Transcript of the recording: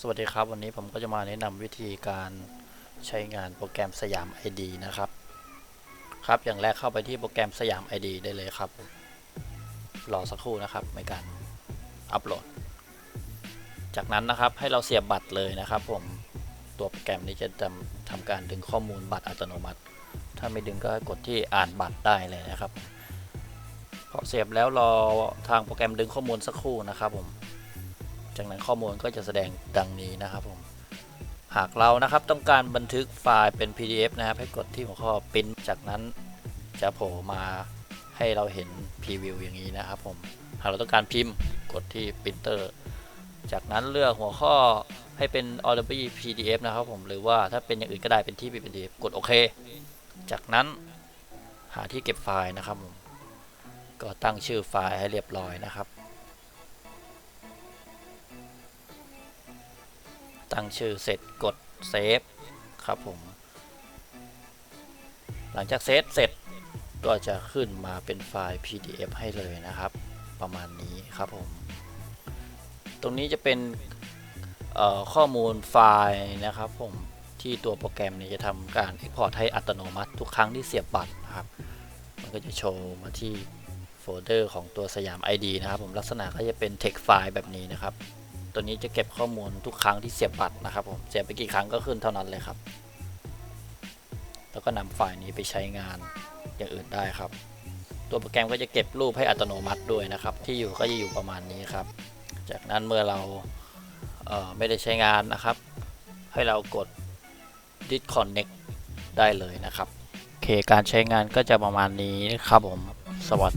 สวัสดีครับวันนี้ผมก็จะมาแนะนำวิธีการใช้งานโปรแกรมสยาม ID นะครับ ครับอย่างแรกเข้าไปที่โปรแกรมสยาม ID ได้เลยครับ รอสักครู่นะครับในการอัปโหลด จากนั้นนะครับให้เราเสียบบัตรเลยนะครับ ผมตัวโปรแกรมนี้จะทำทำการดึงข้อมูลบัตรอัตโนมัติ ถ้าไม่ดึงก็กดที่อ่านบัตรได้เลยนะครับพอเสียบแล้วรอทางโปรแกรมดึงข้อมูลสักครู่นะครับผม จากนั้นข้อมูลก็จะแสดงดังนี้นะครับผมหากเรานะครับต้องการบันทึกไฟล์เป็น PDF นะครับ ให้กดที่หัวข้อ Print จากนั้นจะโผล่มาให้เราเห็นพรีวิวอย่างนี้นะครับผมหากเราต้องการพิมพ์กดที่ Printer จากนั้นเลือกหัวข้อให้เป็น Audible PDF นะครับผมหรือว่าถ้าเป็นอย่างอื่นก็ได้เป็นที่ PDF กดโอเค จากนั้นหาที่เก็บไฟล์นะครับผมก็ตั้งชื่อไฟล์ให้เรียบร้อยนะครับ ตั้งชื่อเสร็จกดเซฟครับผม หลังจากเซฟเสร็จก็จะขึ้นมาเป็นไฟล์ PDF ให้เลยนะครับ ประมาณนี้ครับผม ตรงนี้จะเป็นข้อมูลไฟล์นะครับผมที่ตัวโปรแกรมเนี่ยจะทำการ Export ให้อัตโนมัติทุกครั้งที่เสียบบัตรนะครับ มันก็จะโชว์มาที่โฟลเดอร์ของตัวสยาม ID นะครับผมลักษณะก็จะเป็น text ไฟล์แบบนี้นะครับ ตัวนี้จะเก็บข้อมูลทุกครั้งที่เสียบบัตรนะครับผมเสียบไปกี่ครั้งก็ขึ้นเท่านั้นเลยครับ แล้วก็นำไฟล์นี้ไปใช้งานอย่างอื่นได้ครับ ตัวโปรแกรมก็จะเก็บรูปให้อัตโนมัติด้วยนะครับ ที่อยู่ก็จะอยู่ประมาณนี้ครับ จากนั้นเมื่อเราเไม่ได้ใช้งานนะครับ ให้เรากด disconnect ได้เลยนะครับโอเคการใช้งานก็จะประมาณนี้ครับผมสวัสดี